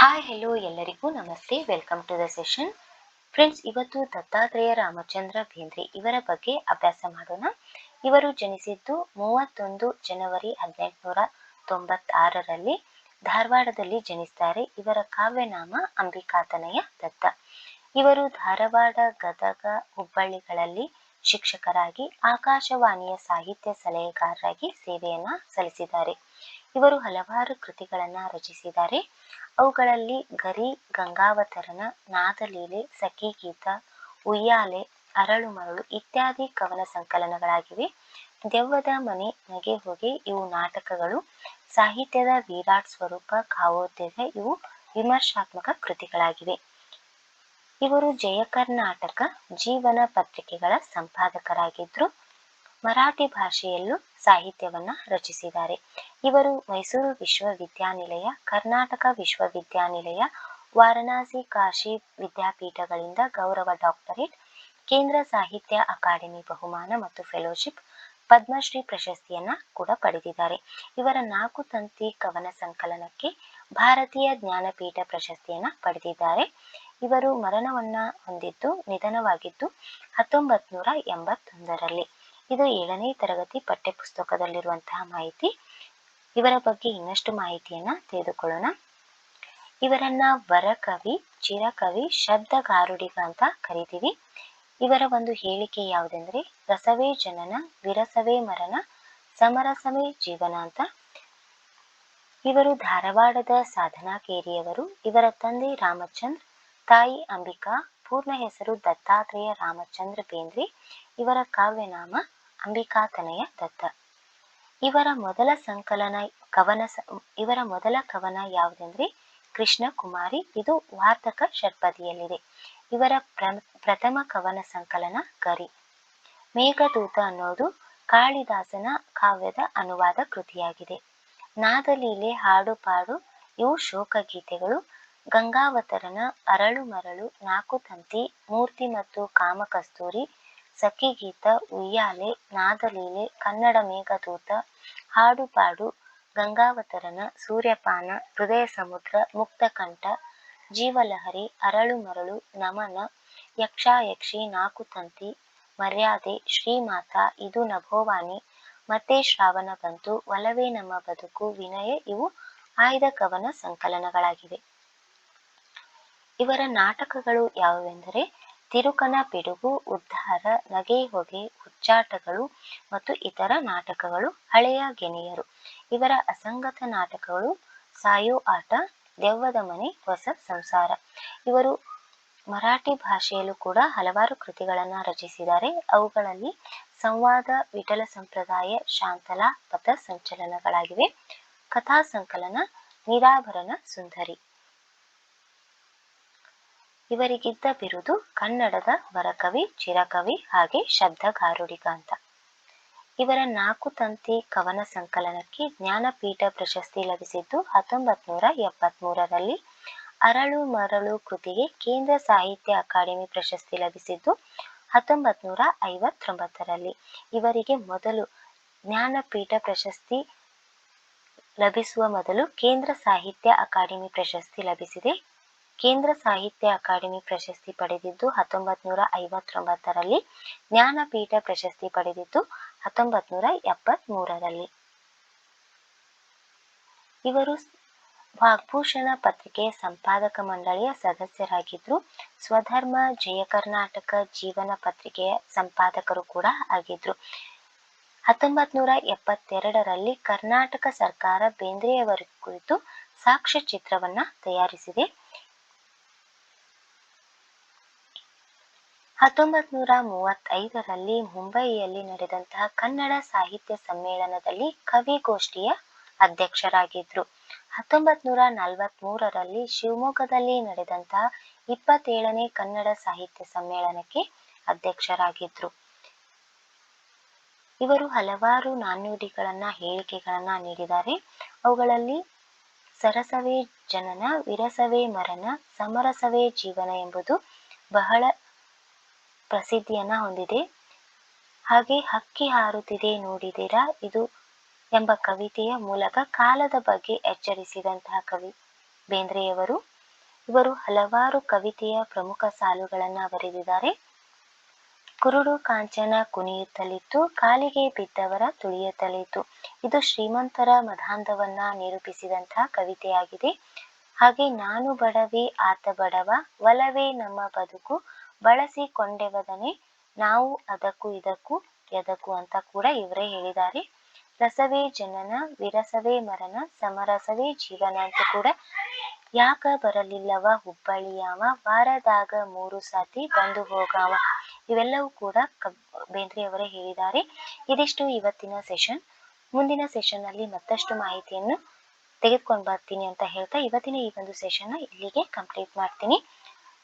Hi hello ಎಲ್ಲರಿಗೂ ನಮಸ್ತೆ. Welcome to the session friends ಇವತ್ತು ದತ್ತಾತ್ರೇಯ ರಾಮಚಂದ್ರ ಬೇಂದ್ರೆ ಇವರ ಬಗ್ಗೆ ಅಭ್ಯಾಸ ಮಾಡೋಣ. ಇವರು ಜನಿಸಿದ್ದು ಮೂವತ್ತೊಂದು ಜನವರಿ ಹದಿನೆಂಟುನೂರ ತೊಂಬತ್ತಾರರಲ್ಲಿ ಧಾರವಾಡದಲ್ಲಿ ಜನಿಸ್ತಾರೆ. ಇವರ ಕಾವ್ಯನಾಮ ಅಂಬಿಕಾತನಯ ದತ್ತ. ಇವರು ಧಾರವಾಡ ಗದಗ ಹುಬ್ಬಳ್ಳಿಗಳಲ್ಲಿ ಶಿಕ್ಷಕರಾಗಿ ಆಕಾಶವಾಣಿಯ ಸಾಹಿತ್ಯ ಸಲಹೆಗಾರರಾಗಿ ಸೇವೆಯನ್ನ ಸಲ್ಲಿಸಿದ್ದಾರೆ. ಇವರು ಹಲವಾರು ಕೃತಿಗಳನ್ನ ರಚಿಸಿದ್ದಾರೆ. ಅವುಗಳಲ್ಲಿ ಗರಿ, ಗಂಗಾವತರಣ, ನಾದಲೀಲೆ ಸಖಿಗೀತ ಉಯ್ಯಾಲೆ ಅರಳು ಮರಳು ಇತ್ಯಾದಿ ಕವನ ಸಂಕಲನಗಳಾಗಿವೆ. ದೆವ್ವದ ಮನೆ, ನಗೆ ಹೊಗೆ ಇವು ನಾಟಕಗಳು. ಸಾಹಿತ್ಯದ ವಿರಾಟ್ ಸ್ವರೂಪ, ಕಾವೋದ್ಯೋಗ ಇವು ವಿಮರ್ಶಾತ್ಮಕ ಕೃತಿಗಳಾಗಿವೆ. ಇವರು ಜಯ ಕರ್ನಾಟಕ ಜೀವನ ಪತ್ರಿಕೆಗಳ ಸಂಪಾದಕರಾಗಿದ್ರು. ಮರಾಠಿ ಭಾಷೆಯಲ್ಲೂ ಸಾಹಿತ್ಯವನ್ನ ರಚಿಸಿದ್ದಾರೆ. ಇವರು ಮೈಸೂರು ವಿಶ್ವವಿದ್ಯಾನಿಲಯ, ಕರ್ನಾಟಕ ವಿಶ್ವವಿದ್ಯಾನಿಲಯ, ವಾರಣಾಸಿ ಕಾಶಿ ವಿದ್ಯಾಪೀಠಗಳಿಂದ ಗೌರವ ಡಾಕ್ಟರೇಟ್, ಕೇಂದ್ರ ಸಾಹಿತ್ಯ ಅಕಾಡೆಮಿ ಬಹುಮಾನ ಮತ್ತು ಫೆಲೋಶಿಪ್, ಪದ್ಮಶ್ರೀ ಪ್ರಶಸ್ತಿಯನ್ನ ಕೂಡ ಪಡೆದಿದ್ದಾರೆ. ಇವರ ನಾಲ್ಕು ತಂತಿ ಕವನ ಸಂಕಲನಕ್ಕೆ ಭಾರತೀಯ ಜ್ಞಾನಪೀಠ ಪ್ರಶಸ್ತಿಯನ್ನ ಪಡೆದಿದ್ದಾರೆ. ಇವರು ಮರಣವನ್ನ ಹೊಂದಿದ್ದು, ನಿಧನವಾಗಿದ್ದು ಹತ್ತೊಂಬತ್ ನೂರ ಎಂಬತ್ತೊಂದರಲ್ಲಿ. ಇದು ಏಳನೇ ತರಗತಿ ಪಠ್ಯಪುಸ್ತಕದಲ್ಲಿರುವಂತಹ ಮಾಹಿತಿ. ಇವರ ಬಗ್ಗೆ ಇನ್ನಷ್ಟು ಮಾಹಿತಿಯನ್ನ ತಿಳಿದುಕೊಳ್ಳೋಣ. ಇವರನ್ನ ವರಕವಿ, ಚಿರಕವಿ ಶಬ್ದಗಾರುಡಿಗ ಅಂತ ಕರಿತೀವಿ. ಇವರ ಒಂದು ಹೇಳಿಕೆ ಯಾವುದೆಂದ್ರೆ, ರಸವೇ ಜನನ, ವಿರಸವೇ ಮರಣ, ಸಮರಸವೇ ಜೀವನ ಅಂತ. ಇವರು ಧಾರವಾಡದ ಸಾಧನಾ ಕೇರಿಯವರು ಇವರ ತಂದೆ ರಾಮಚಂದ್ರ, ತಾಯಿ ಅಂಬಿಕಾ, ಪೂರ್ಣ ಹೆಸರು ದತ್ತಾತ್ರೇಯ ರಾಮಚಂದ್ರ ಬೇಂದ್ರೆ. ಇವರ ಕಾವ್ಯನಾಮ ಅಂಬಿಕಾತನಯ ದತ್ತ. ಇವರ ಮೊದಲ ಸಂಕಲನ ಕವನ ಇವರ ಮೊದಲ ಕವನ ಯಾವುದೆಂದ್ರೆ ಕೃಷ್ಣ ಕುಮಾರಿ ಇದು ವಾರ್ತಕ ಷಟ್ಪದಿಯಲ್ಲಿದೆ ಇವರ ಪ್ರ ಪ್ರಥಮ ಕವನ ಸಂಕಲನ ಗರಿ. ಮೇಘದೂತ ಅನ್ನೋದು ಕಾಳಿದಾಸನ ಕಾವ್ಯದ ಅನುವಾದ ಕೃತಿಯಾಗಿದೆ. ನಾದಲೀಲೆ, ಹಾಡುಪಾಡು, ಇವು ಶೋಕಗೀತೆಗಳು. ಗಂಗಾವತರನ ಅರಳು ಮರಳು, ನಾಕು ತಂತಿ, ಮೂರ್ತಿ ಮತ್ತು ಕಾಮಕಸ್ತೂರಿ ಸಖಿಗೀತ, ಉಯ್ಯಾಲೆ, ನಾದಲೀಲೆ, ಕನ್ನಡ ಮೇಘದೂತ ಹಾಡು ಪಾಡು ಗಂಗಾವತರಣ, ಸೂರ್ಯಪಾನ, ಹೃದಯ ಸಮುದ್ರ, ಮುಕ್ತಕಂಠ, ಜೀವಲಹರಿ, ಅರಳು ಮರಳು, ನಮನ, ಯಕ್ಷಾಯಕ್ಷಿ ನಾಕು ತಂತಿ ಮರ್ಯಾದೆ, ಶ್ರೀಮಾತ, ಇದು ನಭೋವಾಣಿ, ಮತ್ತೆ ಶ್ರಾವಣ ಬಂತು, ಒಲವೇ ನಮ್ಮ ಬದುಕು, ವಿನಯ, ಇವು ಆಯ್ದ ಕವನ ಸಂಕಲನಗಳಾಗಿವೆ. ಇವರ ನಾಟಕಗಳು ಯಾವುವೆಂದರೆ ತಿರುಕನ ಪಿಡುಗು, ಉದ್ಧಾರ, ನಗೆ ಹೊಗೆ, ಹುಚ್ಚಾಟಗಳು ಮತ್ತು ಇತರ ನಾಟಕಗಳು ಹಳೆಯ ಗೆನೆಯರು. ಇವರ ಅಸಂಗತ ನಾಟಕಗಳು ಸಾಯೋ ಆಟ, ದೆವ್ವದ ಮನೆ, ಹೊಸ ಸಂಸಾರ. ಇವರು ಮರಾಠಿ ಭಾಷೆಯಲ್ಲೂ ಕೂಡ ಹಲವಾರು ಕೃತಿಗಳನ್ನು ರಚಿಸಿದ್ದಾರೆ. ಅವುಗಳಲ್ಲಿ ಸಂವಾದ, ವಿಠಲ ಸಂಪ್ರದಾಯ, ಶಾಂತಲಾ, ಪಥ ಸಂಚಲನಗಳಾಗಿವೆ. ಕಥಾ ಸಂಕಲನ, ನಿರಾಭರಣ, ಸುಂದರಿ. ಇವರಿಗಿದ್ದ ಬಿರುದು ಕನ್ನಡದ ವರಕವಿ, ಚಿರಕವಿ ಹಾಗೆ ಶಬ್ದಗಾರುಡಿಗ ಅಂತ. ಇವರ ನಾಲ್ಕು ತಂತಿ ಕವನ ಸಂಕಲನಕ್ಕೆ ಜ್ಞಾನಪೀಠ ಪ್ರಶಸ್ತಿ ಲಭಿಸಿದ್ದು ಹತ್ತೊಂಬತ್ ನೂರ ಎಪ್ಪತ್ತ್ ಮೂರರಲ್ಲಿ ಅರಳು ಮರಳು ಕೃತಿಗೆ ಕೇಂದ್ರ ಸಾಹಿತ್ಯ ಅಕಾಡೆಮಿ ಪ್ರಶಸ್ತಿ ಲಭಿಸಿದ್ದು ಹತ್ತೊಂಬತ್ ನೂರ ಐವತ್ತೊಂಬತ್ತರಲ್ಲಿ. ಇವರಿಗೆ ಮೊದಲು ಜ್ಞಾನಪೀಠ ಪ್ರಶಸ್ತಿ ಲಭಿಸುವ ಮೊದಲು ಕೇಂದ್ರ ಸಾಹಿತ್ಯ ಅಕಾಡೆಮಿ ಪ್ರಶಸ್ತಿ ಲಭಿಸಿದೆ. ಕೇಂದ್ರ ಸಾಹಿತ್ಯ ಅಕಾಡೆಮಿ ಪ್ರಶಸ್ತಿ ಪಡೆದಿದ್ದು ಹತ್ತೊಂಬತ್ ನೂರ ಐವತ್ತೊಂಬತ್ತರಲ್ಲಿ ಜ್ಞಾನಪೀಠ ಪ್ರಶಸ್ತಿ ಪಡೆದಿದ್ದು ಹತ್ತೊಂಬತ್ ನೂರ ಎಪ್ಪತ್ತ್ ಮೂರರಲ್ಲಿ ಇವರು ವಾಗ್ಭೂಷಣ ಪತ್ರಿಕೆಯ ಸಂಪಾದಕ ಮಂಡಳಿಯ ಸದಸ್ಯರಾಗಿದ್ದರು. ಸ್ವಧರ್ಮ, ಜಯ ಕರ್ನಾಟಕ ಜೀವನ ಪತ್ರಿಕೆಯ ಸಂಪಾದಕರು ಕೂಡ ಆಗಿದ್ರು. ಹತ್ತೊಂಬತ್ ನೂರ ಎಪ್ಪತ್ತೆರಡರಲ್ಲಿ ಕರ್ನಾಟಕ ಸರ್ಕಾರ ಬೇಂದ್ರೆಯವರ ಕುರಿತು ಸಾಕ್ಷ್ಯ ಚಿತ್ರವನ್ನ ತಯಾರಿಸಿದೆ. ಹತ್ತೊಂಬತ್ ನೂರ ಮೂವತ್ತೈದರಲ್ಲಿ ಮುಂಬಯಿಯಲ್ಲಿ ನಡೆದಂತಹ ಕನ್ನಡ ಸಾಹಿತ್ಯ ಸಮ್ಮೇಳನದಲ್ಲಿ ಕವಿಗೋಷ್ಠಿಯ ಅಧ್ಯಕ್ಷರಾಗಿದ್ರು. ಹತ್ತೊಂಬತ್ ನೂರ ನಲವತ್ತ್ ಮೂರರಲ್ಲಿ ಶಿವಮೊಗ್ಗದಲ್ಲಿ ನಡೆದಂತಹ ಇಪ್ಪತ್ತೇಳನೇ ಕನ್ನಡ ಸಾಹಿತ್ಯ ಸಮ್ಮೇಳನಕ್ಕೆ ಅಧ್ಯಕ್ಷರಾಗಿದ್ರು. ಇವರು ಹಲವಾರು ನಾಣ್ಣುಡಿಗಳನ್ನ, ಹೇಳಿಕೆಗಳನ್ನ ನೀಡಿದ್ದಾರೆ. ಅವುಗಳಲ್ಲಿ ಸರಸವೇ ಜನನ, ವಿರಸವೇ ಮರಣ, ಸಮರಸವೇ ಜೀವನ ಎಂಬುದು ಬಹಳ ಪ್ರಸಿದ್ಧಿಯನ್ನ ಹೊಂದಿದೆ. ಹಾಗೆ ಹಕ್ಕಿ ಹಾರುತ್ತಿದೆ ನೋಡಿದಿರಾ? ಇದು ಎಂಬ ಕವಿತೆಯ ಮೂಲಕ ಕಾಲದ ಬಗ್ಗೆ ಎಚ್ಚರಿಸಿದಂತಹ ಕವಿ ಬೇಂದ್ರೆಯವರು. ಇವರು ಹಲವಾರು ಕವಿತೆಯ ಪ್ರಮುಖ ಸಾಲುಗಳನ್ನು ಬರೆದಿದ್ದಾರೆ. ಕುರುಡು ಕಾಂಚನ ಕುಣಿಯುತ್ತಲಿತ್ತು, ಕಾಲಿಗೆ ಬಿದ್ದವರ ತುಳಿಯುತ್ತಲಿತ್ತು. ಇದು ಶ್ರೀಮಂತರ ಮಧಾಂಧವನ್ನ ನಿರೂಪಿಸಿದಂತಹ ಕವಿತೆಯಾಗಿದೆ. ಹಾಗೆ ನಾನು ಬಡವಿ, ಆತ ಬಡವ, ಒಲವೇ ನಮ್ಮ ಬದುಕು ಬಳಸಿಕೊಂಡೆವದನೆ ನಾವು ಅದಕ್ಕೂ ಇದಕ್ಕೂ ಎದಕ್ಕೂ ಅಂತ ಕೂಡ ಇವರೇ ಹೇಳಿದ್ದಾರೆ. ರಸವೇ ಜನನ, ವಿರಸವೇ ಮರಣ, ಸಮರಸವೇ ಜೀವನ ಅಂತ ಕೂಡ ಯಾಕ ಬರಲಿಲ್ಲವ? ಹುಬ್ಬಳ್ಳಿಯಾವ ವಾರದಾಗ ಮೂರು ಸಾತಿ ಬಂದು ಹೋಗಾವ? ಇವೆಲ್ಲವೂ ಕೂಡ ಕಬ್ ಬೇಂದ್ರೆಯವರೇ ಹೇಳಿದ್ದಾರೆ. ಇದಿಷ್ಟು ಇವತ್ತಿನ ಸೆಷನ್. ಮುಂದಿನ ಸೆಷನ್ ಅಲ್ಲಿ ಮತ್ತಷ್ಟು ಮಾಹಿತಿಯನ್ನು ತೆಗೆದುಕೊಂಡು ಬರ್ತೀನಿ ಅಂತ ಹೇಳ್ತಾ ಇವತ್ತಿನ ಈ ಒಂದು ಸೆಷನ್ ಇಲ್ಲಿಗೆ ಕಂಪ್ಲೀಟ್ ಮಾಡ್ತೀನಿ.